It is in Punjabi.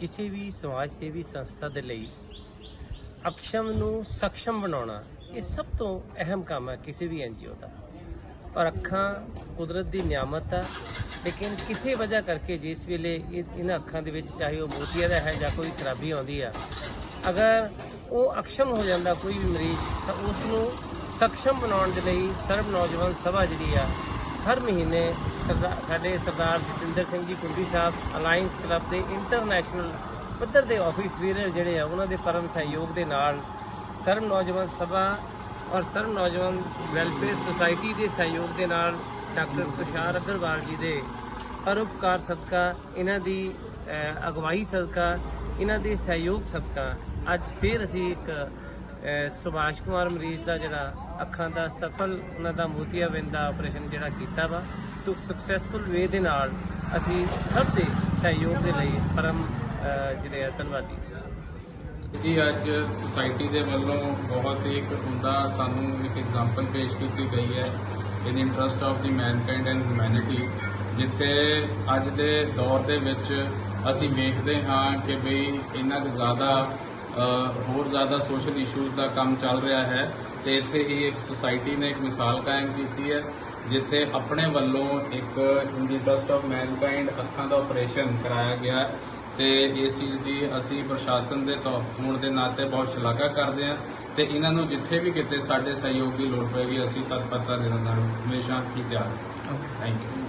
ਕਿਸੇ ਵੀ ਸਮਾਜ ਸੇਵੀ ਸੰਸਥਾ ਦੇ ਲਈ ਅਕਸ਼ਮ ਨੂੰ ਸક્ષਮ ਬਣਾਉਣਾ ਇਹ ਸਭ ਤੋਂ ਅਹਿਮ ਕੰਮ ਹੈ ਕਿਸੇ ਵੀ ਐਨਜੀਓ ਦਾ। ਔਰ ਅੱਖਾਂ ਕੁਦਰਤ ਦੀ ਨਿਆਮਤ ਹੈ ਲੇਕਿਨ ਕਿਸੇ ਵਜ੍ਹਾ ਕਰਕੇ ਜਿਸ ਵੇਲੇ ਇਹ ਇਹਨਾਂ ਅੱਖਾਂ ਦੇ ਵਿੱਚ ਚਾਹੇ ਉਹ ਮੋਤੀਆ ਦਾ ਹੈ ਜਾਂ ਕੋਈ ਖਰਾਬੀ ਆਉਂਦੀ ਆ, ਅਗਰ ਉਹ ਅਕਸ਼ਮ ਹੋ ਜਾਂਦਾ ਕੋਈ ਵੀ ਮਰੀਜ਼, ਤਾਂ ਉਸ ਨੂੰ ਸક્ષਮ ਬਣਾਉਣ ਦੇ ਲਈ ਸਰਬ ਨੌਜਵਾਨ ਸਭਾ ਜਿਹੜੀ ਆ ਹਰ ਮਹੀਨੇ ਸਰਦਾ- ਸਾਡੇ ਸਰਦਾਰ ਜਤਿੰਦਰ ਸਿੰਘ ਜੀ ਕੁੰਡੀ ਸਾਹਿਬ ਅਲਾਈਅੰਸ ਕਲੱਬ ਦੇ ਇੰਟਰਨੈਸ਼ਨਲ ਪੱਧਰ ਦੇ ਆਫਿਸ ਵੀਰ ਜਿਹੜੇ ਆ, ਉਹਨਾਂ ਦੇ ਪਰਮ ਸਹਿਯੋਗ ਦੇ ਨਾਲ ਸਰਬ ਨੌਜਵਾਨ ਸਭਾ ਔਰ ਸਰਬ ਨੌਜਵਾਨ ਵੈਲਫੇਅਰ ਸੁਸਾਇਟੀ ਦੇ ਸਹਿਯੋਗ ਦੇ ਨਾਲ ਡਾਕਟਰ ਤੁਸ਼ਾਰ ਅਗਰਵਾਲ ਜੀ ਦੇ ਪਰਉਪਕਾਰ ਸਦਕਾ, ਇਹਨਾਂ ਦੀ ਅਗਵਾਈ ਸਦਕਾ, ਇਹਨਾਂ ਦੇ ਸਹਿਯੋਗ ਸਦਕਾ, ਅੱਜ ਫੇਰ ਅਸੀਂ ਇੱਕ ਸੁਭਾਸ਼ ਕੁਮਾਰ ਮਰੀਜ਼ ਦਾ ਜਿਹੜਾ ਅੱਖਾਂ ਦਾ ਸਫਲ ਉਹਨਾਂ ਦਾ ਮੋਤੀਆਬਿੰਦ ਦਾ ਆਪਰੇਸ਼ਨ ਜਿਹੜਾ ਕੀਤਾ ਵਾ, ਤੋਂ ਸਕਸੈਸਫੁਲ ਵੇ ਦੇ ਨਾਲ ਅਸੀਂ ਸਭ ਦੇ ਸਹਿਯੋਗ ਦੇ ਲਈ ਪਰਮ ਜਿਹੜੇ ਆ, ਧੰਨਵਾਦੀ। ਜੀ, ਅੱਜ ਸੁਸਾਇਟੀ ਦੇ ਵੱਲੋਂ ਬਹੁਤ ਹੀ ਇੱਕ ਹੁੰਦਾ ਸਾਨੂੰ ਇੱਕ ਐਗਜ਼ਾਮਪਲ ਪੇਸ਼ ਕੀਤੀ ਗਈ ਹੈ in interest of the mankind and humanity ਜਿੱਥੇ ਅੱਜ ਦੇ ਦੌਰ ਦੇ ਵਿੱਚ ਅਸੀਂ ਵੇਖਦੇ ਹਾਂ ਕਿ ਬਈ ਇੰਨਾ ਕੁ ਜ਼ਿਆਦਾ ਹੋਰ ਜ਼ਿਆਦਾ ਸੋਸ਼ਲ ਇਸ਼ੂਜ਼ ਦਾ ਕੰਮ ਚੱਲ ਰਿਹਾ ਹੈ ਤੇ ਇੱਥੇ ਹੀ ਇੱਕ ਸੁਸਾਇਟੀ ਨੇ ਇੱਕ ਮਿਸਾਲ ਕਾਇਮ ਕੀਤੀ ਹੈ, ਜਿੱਥੇ ਆਪਣੇ ਵੱਲੋਂ ਇੱਕ in the interest of mankind ਅੱਖਾਂ ਦਾ ਆਪਰੇਸ਼ਨ ਕਰਾਇਆ ਗਿਆ ਹੈ ਤੇ ਇਸ ਚੀਜ਼ ਦੀ ਅਸੀਂ ਪ੍ਰਸ਼ਾਸਨ ਦੇ ਤੌਰ, ਹੋਣ ਦੇ ਨਾਤੇ ਬਹੁਤ ਸ਼ਲਾਘਾ ਕਰਦੇ ਹਾਂ ਤੇ ਇਹਨਾਂ ਨੂੰ ਜਿੱਥੇ ਵੀ ਕਿਤੇ ਸਾਡੇ ਸਹਿਯੋਗ ਦੀ ਲੋੜ ਪਏਗੀ, ਅਸੀਂ ਤਤਪਰਤਾ ਦੇਣ ਨਾਲ ਹਮੇਸ਼ਾ ਹੀ ਤਿਆਰ ਹਾਂ। Thank you